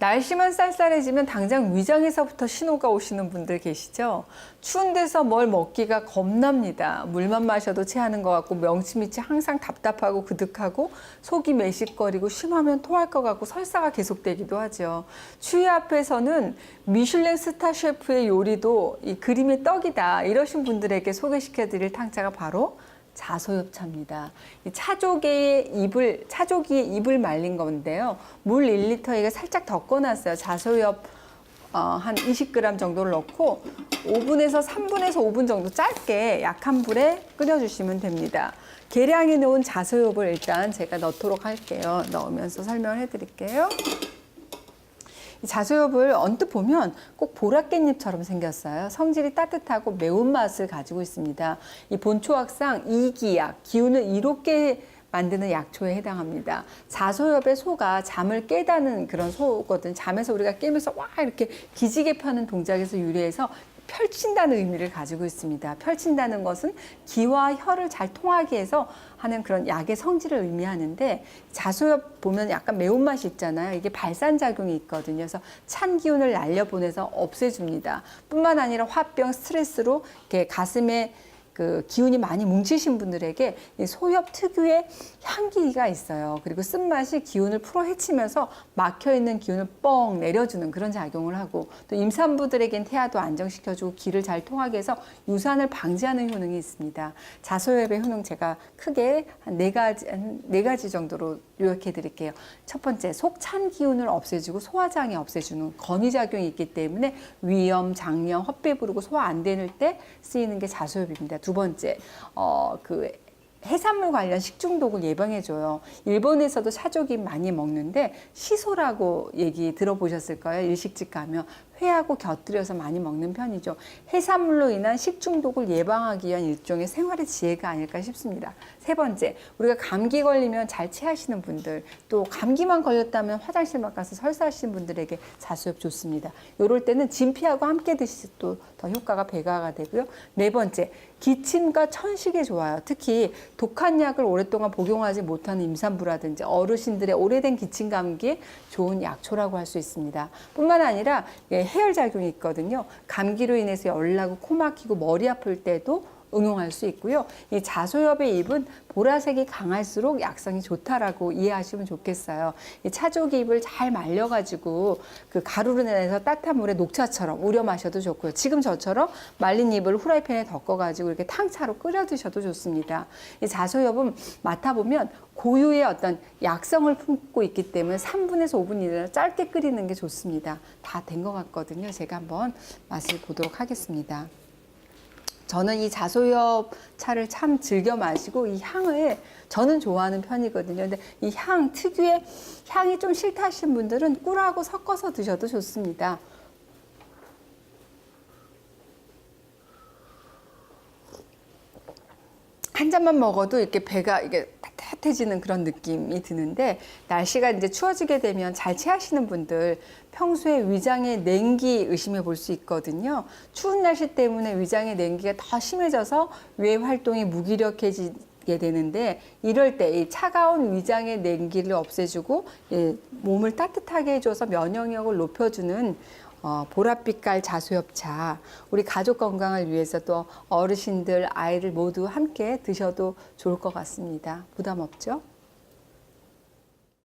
날씨만 쌀쌀해지면 당장 위장에서부터 신호가 오시는 분들 계시죠? 추운 데서 뭘 먹기가 겁납니다. 물만 마셔도 체하는 것 같고 명치밑이 항상 답답하고 그득하고 속이 매식거리고 심하면 토할 것 같고 설사가 계속되기도 하죠. 추위 앞에서는 미슐랭 스타 셰프의 요리도 이 그림의 떡이다 이러신 분들에게 소개시켜드릴 탕자가 바로 자소엽차입니다. 이 차조개의 잎을 차조기의 잎을 말린 건데요. 물 1리터에 살짝 덮어놨어요. 자소엽 어, 한 20g 정도를 넣고 5분에서 3분에서 5분 정도 짧게 약한 불에 끓여주시면 됩니다. 계량해 놓은 자소엽을 일단 제가 넣도록 할게요. 넣으면서 설명을 해드릴게요. 이 자소엽을 언뜻 보면 꼭 보랏깻잎처럼 생겼어요. 성질이 따뜻하고 매운맛을 가지고 있습니다. 이 본초학상 이기약, 기운을 이롭게 만드는 약초에 해당합니다. 자소엽의 소가 잠을 깨다는 그런 소거든. 잠에서 우리가 깨면서 와 이렇게 기지개 펴는 동작에서 유래해서 펼친다는 의미를 가지고 있습니다. 펼친다는 것은 기와 혀를 잘 통하게 해서 하는 그런 약의 성질을 의미하는데 자소엽 보면 약간 매운맛이 있잖아요. 이게 발산작용이 있거든요. 그래서 찬 기운을 날려보내서 없애줍니다. 뿐만 아니라 화병, 스트레스로 이렇게 가슴에 그 기운이 많이 뭉치신 분들에게 이 소엽 특유의 향기가 있어요. 그리고 쓴맛이 기운을 풀어 헤치면서 막혀 있는 기운을 뻥 내려주는 그런 작용을 하고 또 임산부들에겐 태아도 안정시켜주고 기를 잘 통하게 해서 유산을 방지하는 효능이 있습니다. 자소엽의 효능 제가 크게 한 네 가지 한 네 가지 정도로 요약해 드릴게요. 첫 번째 속찬 기운을 없애주고 소화장애 없애주는 건위 작용이 있기 때문에 위염, 장염, 헛배 부르고 소화 안 되는 때 쓰이는 게 자소엽입니다. 두 번째 어 그 해산물 관련 식중독을 예방해줘요. 일본에서도 사족이 많이 먹는데 시소라고 얘기 들어보셨을 거예요. 일식집 가면 회하고 곁들여서 많이 먹는 편이죠. 해산물로 인한 식중독을 예방하기 위한 일종의 생활의 지혜가 아닐까 싶습니다. 세 번째, 우리가 감기 걸리면 잘 체하시는 분들, 또 감기만 걸렸다면 화장실만 가서 설사하시는 분들에게 자수엽 좋습니다. 이럴 때는 진피하고 함께 드시 또더 효과가 배가가 되고요. 네 번째, 기침과 천식에 좋아요. 특히 독한 약을 오랫동안 복용하지 못하는 임산부라든지 어르신들의 오래된 기침 감기에 좋은 약초라고 할 수 있습니다. 뿐만 아니라 예, 해열 작용이 있거든요. 감기로 인해서 열나고 코 막히고 머리 아플 때도 응용할 수 있고요. 이 자소엽의 잎은 보라색이 강할수록 약성이 좋다라고 이해하시면 좋겠어요. 이 차조기 잎을 잘 말려가지고 그 가루로 내서 따뜻한 물에 녹차처럼 우려 마셔도 좋고요. 지금 저처럼 말린 잎을 후라이팬에 덮어가지고 이렇게 탕차로 끓여 드셔도 좋습니다. 이 자소엽은 맡아보면 고유의 어떤 약성을 품고 있기 때문에 3분에서 5분 이내로 짧게 끓이는 게 좋습니다. 다 된 것 같거든요. 제가 한번 맛을 보도록 하겠습니다. 저는 이 자소엽 차를 참 즐겨 마시고 이 향을 저는 좋아하는 편이거든요. 근데 이 향 특유의 향이 좀 싫다 하신 분들은 꿀하고 섞어서 드셔도 좋습니다. 한 잔만 먹어도 이렇게 배가 이게 따뜻해지는 그런 느낌이 드는데 날씨가 이제 추워지게 되면 잘 체하시는 분들 평소에 위장의 냉기 의심해 볼 수 있거든요. 추운 날씨 때문에 위장의 냉기가 더 심해져서 뇌 활동이 무기력해지게 되는데 이럴 때 이 차가운 위장의 냉기를 없애주고 예, 몸을 따뜻하게 해줘서 면역력을 높여주는 어, 보랏빛깔 자수엽차 우리 가족 건강을 위해서 또 어르신들 아이들 모두 함께 드셔도 좋을 것 같습니다. 부담 없죠?